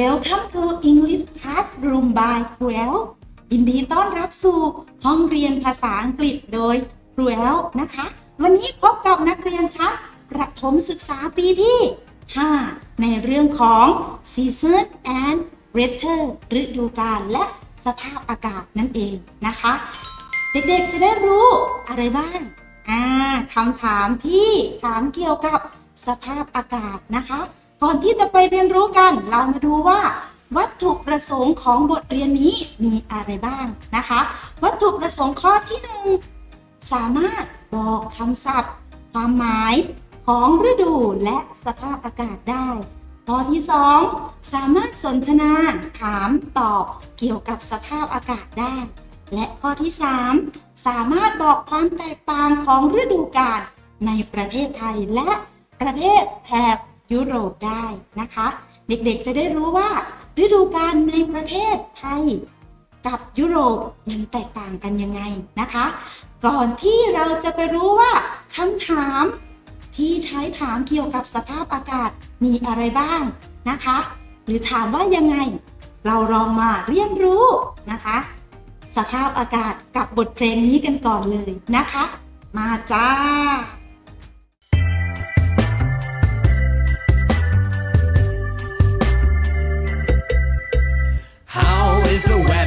Welcome to English Class Room by ครูแอลยินดีต้อนรับสู่ห้องเรียนภาษาอังกฤษโดยครูแอลนะคะ วันนี้พบกับนักเรียนชั้นประถมศึกษาปีที่ 5 ในเรื่องของ Season and Weather ฤดูกาลและสภาพอากาศนั่นเองนะคะ เด็กๆจะได้รู้อะไรบ้างอ่าคำถามที่ถามเกี่ยวกับสภาพอากาศนะคะ ก่อนที่จะไปเรียนรู้กัน เรามาดูว่า วัตถุประสงค์ของบทเรียนนี้มีอะไรบ้างนะคะ วัตถุประสงค์ข้อที่หนึ่งสามารถบอกคำศัพท์ ความหมายของฤดูและสภาพอากาศได้ ข้อที่ 2 สามารถสนทนาถามตอบเกี่ยวกับสภาพอากาศได้ และข้อที่ 3 สามารถบอกความแตกต่างของฤดูกาลในประเทศไทยและประเทศแถบ ยุโรปได้นะคะ เด็กๆจะได้รู้ว่าฤดูกาลในประเทศไทยกับยุโรปมันแตกต่างกันยังไงนะคะ ก่อนที่เราจะไปรู้ว่าคำถามที่ใช้ถามเกี่ยวกับสภาพอากาศมีอะไรบ้างนะคะ หรือถามว่ายังไง เราลองมาเรียนรู้นะคะ สภาพอากาศกับบทเพลงนี้กันก่อนเลยนะคะ มาจ้า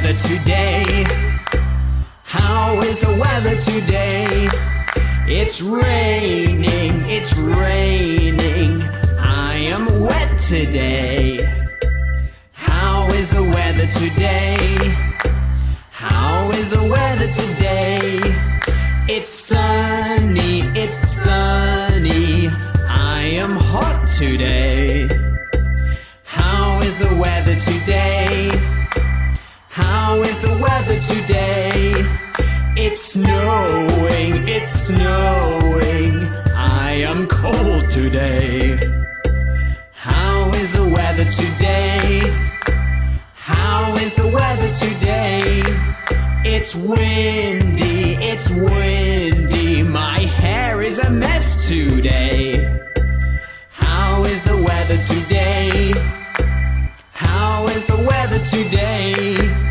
weather today? How is the weather today? It's raining, it's raining. I am wet today. How is the weather today? How is the weather today? It's sunny, it's sunny. I am hot today. How is the weather today? How is the weather today? It's snowing, it's snowing. I am cold today. How is the weather today? How is the weather today? It's windy, it's windy. My hair is a mess today. How is the weather today? How is the weather today?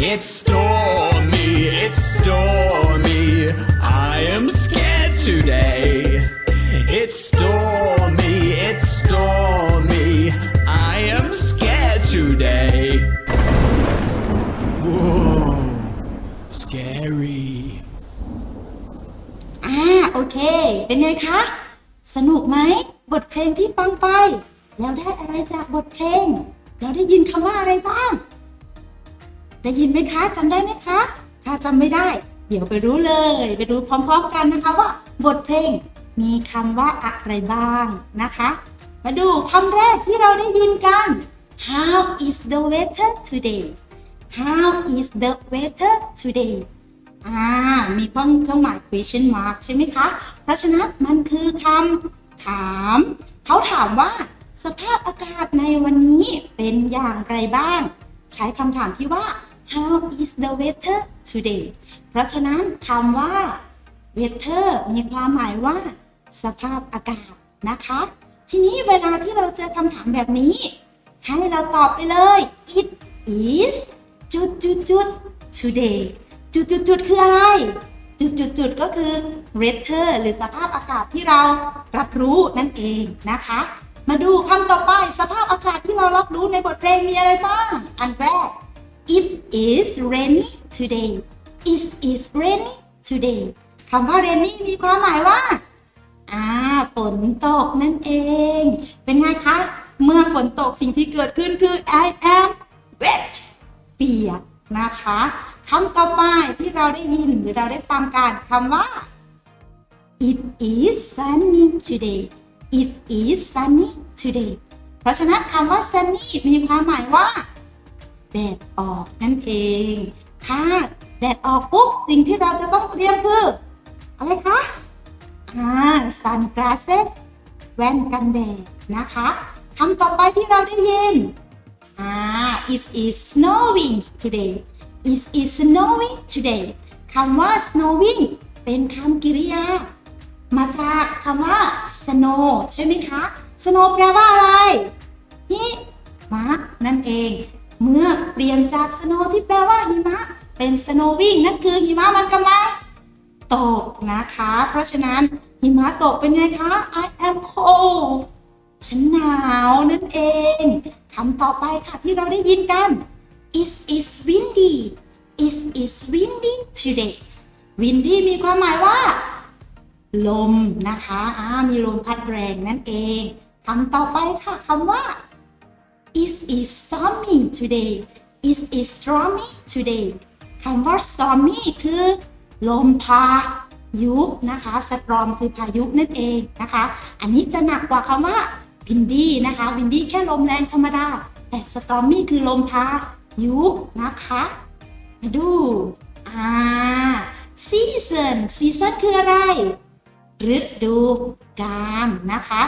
It's stormy, it's stormy. I am scared today. It's stormy, it's stormy. I am scared today. Whoa, scary. อ่าโอเค เป็นไงคะ สนุกไหม บทเพลงที่ฟังไป แล้วได้อะไรจากบทเพลง เราได้ยินคำว่าอะไรบ้าง ได้ยินไหมคะจำได้ไหมคะ ถ้าจำไม่ได้ เดี๋ยวไปรู้เลย ไปดูพร้อมๆกันนะคะว่า บทเพลงมีคำว่าอะไรบ้างนะคะ มาดูคำแรกที่เราได้ยินกัน How is the weather today How is the weather today อ่า มีเครื่องเครื่องหมาย question mark ใช่ไหมคะ เพราะฉะนั้นมันคือคำถาม เขาถามว่า สภาพอากาศในวันนี้เป็นอย่างไรบ้าง ใช้คำถามที่ว่า how is the weather today เพราะฉะนั้นคำว่า weather มีความหมายว่า สภาพอากาศนะคะ ทีนี้เวลาที่เราเจอคำถามแบบนี้ ให้เราตอบไปเลย it is จุดจุดจุด today จุดจุดจุดคืออะไร จุดจุดจุดก็คือ weather หรือสภาพอากาศที่เรารับรู้นั่นเองนะคะ มาดูคำต่อไปสภาพอากาศที่เรารับรู้ในบทเพลงมีอะไรบ้าง อันแรก it is rainy today it is rainy today คำว่า rainy มีความหมายว่า อ่า ฝนตกนั่นเอง เป็นไงคะ เมื่อฝนตกสิ่งที่เกิดขึ้นคือ I am wet เปียกนะคะคำต่อไปที่เราได้ยินหรือเราได้ฟังกันคำว่า it is sunny today it is sunny today เพราะฉะนั้นคำว่า sunny มีความหมายว่า แดดออกนั่นเองถ้าแดดออกปุ๊บ สิ่งที่เราจะต้องเตรียมคือ อะไรคะอ่า sunglasses แว่นกันแดดนะคะคำต่อไปที่เราได้ยินอ่า it is snowing today it is snowing today คำว่า snowing เป็นคำกริยา มาจากคำว่า snow ใช่ไหมคะ snow แปลว่าอะไรหิมะนั่นเอง เมื่อเปลี่ยนจาก snow ที่แปลว่าหิมะ เป็น snowing นั่นคือหิมะมันกำลังตกนะคะ เพราะฉะนั้นหิมะตกเป็นไงคะ I am cold ฉันหนาวนั่นเองคำต่อไปค่ะที่เราได้ยินกัน It is windy It is windy today windy มีความหมายว่า ลมนะคะอ่ามีลมพัดแรงนั่นเองคำต่อไปค่ะคำว่า It is stormy today It is stormy today คำว่า stormy คือลมพายุนะคะ storm คือพายุนั่นเองนะคะ อันนี้จะหนักกว่าคำว่า windy นะคะ windy แค่ลมแรงธรรมดา แต่ stormy คือลมพายุนะคะมาดู อ่า season season คืออะไรฤดูกาลนะคะ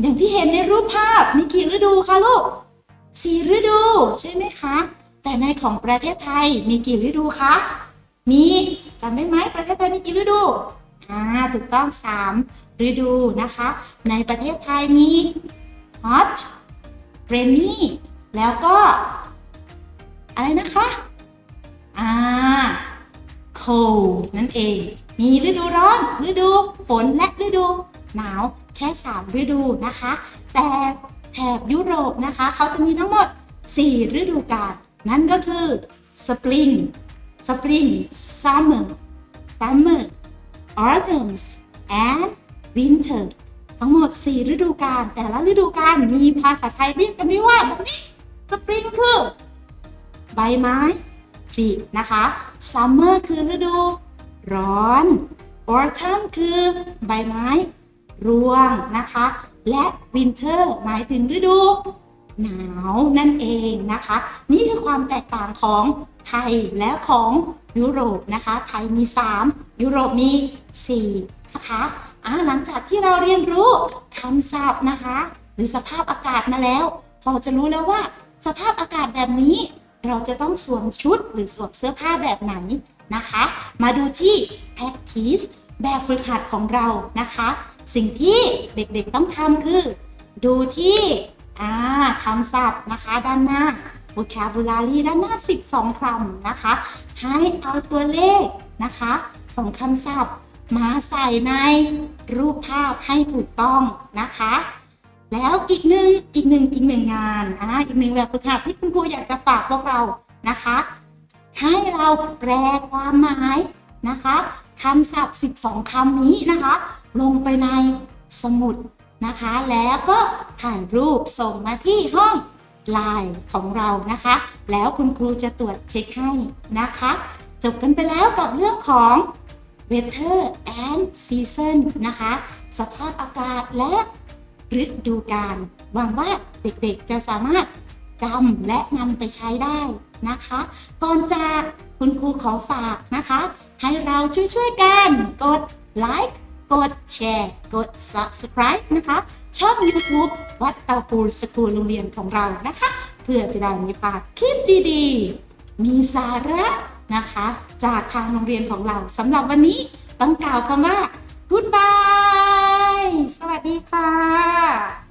อย่างที่เห็นในรูปภาพมีกี่ฤดูคะลูก สี่ฤดู ใช่ไหมคะ แต่ในของประเทศไทยมีกี่ฤดูคะ มีจำได้ไหมประเทศไทยมีกี่ฤดูอ่าถูกต้องสามฤดูนะคะ ในประเทศไทยมี hot rainy แล้วก็ อะไรนะคะอ่า cold นั่นเอง มีฤดูร้อน ฤดูฝนและฤดูหนาวแค่3ฤดูนะคะ แต่ แถบยุโรปนะคะเขาจะมีทั้งหมด 4 ฤดูกาลนั่นก็คือ spring spring summer summer autumn and winter ทั้งหมด 4 ฤดูกาลแต่ละฤดูกาลมีภาษาไทยเรียกกันด้วยว่าแบบนี้ spring คือใบไม้ผลินะคะ summer คือฤดู ร้อน autumn คือใบไม้ ร่วงนะคะ และ winter หมายถึงฤดู หนาวนั่นเองนะคะ นี่คือความแตกต่างของไทยและของยุโรปนะคะ ไทยมี 3 ยุโรปมี 4 นะคะหลังจากที่เราเรียนรู้คำศัพท์นะคะ หรือสภาพอากาศมาแล้ว พอจะรู้แล้วว่า สภาพอากาศแบบนี้ เราจะต้องสวมชุดหรือสวมเสื้อผ้าแบบไหนนะคะ มาดูที่ practice แบบฝึกหัดของเรานะคะ สิ่งที่เด็กๆต้องทำคือ ดูที่อ่าคำศัพท์นะคะ ด้านหน้า vocabulary ด้านหน้า 12คำนะคะ ให้เอาตัวเลขนะคะ ของคำศัพท์มาใส่ในรูปภาพให้ถูกต้องนะคะ แล้วอีกหนึ่งอีกหนึ่งอีกหนึ่งงานอ่าอีกหนึ่งแบบฝึกหัดที่คุณครูอยากจะฝากพวกเรานะคะ ให้เราแปลความหมายนะคะคำศัพท์ 12คำนี้นะคะ ลงไปในสมุดนะคะ แล้วก็ถ่ายรูปส่งมาที่ห้องไลน์ของเรานะคะ แล้วคุณครูจะตรวจเช็คให้นะคะ จบกันไปแล้วกับเรื่องของ weather and season นะคะ สภาพอากาศและฤดูกาลหวังว่าเด็กๆจะสามารถจำและนำไปใช้ได้นะคะ ก่อนจากคุณครูขอฝากนะคะ ให้เราช่วยๆกันกดไลค์ กดแชร์ กด subscribe นะคะ ช่อง YouTube วัดเตาปูนสกูลโรงเรียนของเรานะคะ เพื่อจะได้มีพลาดคลิปดีๆ มีสาระนะคะ จากทางโรงเรียนของเราสำหรับวันนี้ต้องกล่าวคำว่า goodbye สวัสดีค่ะ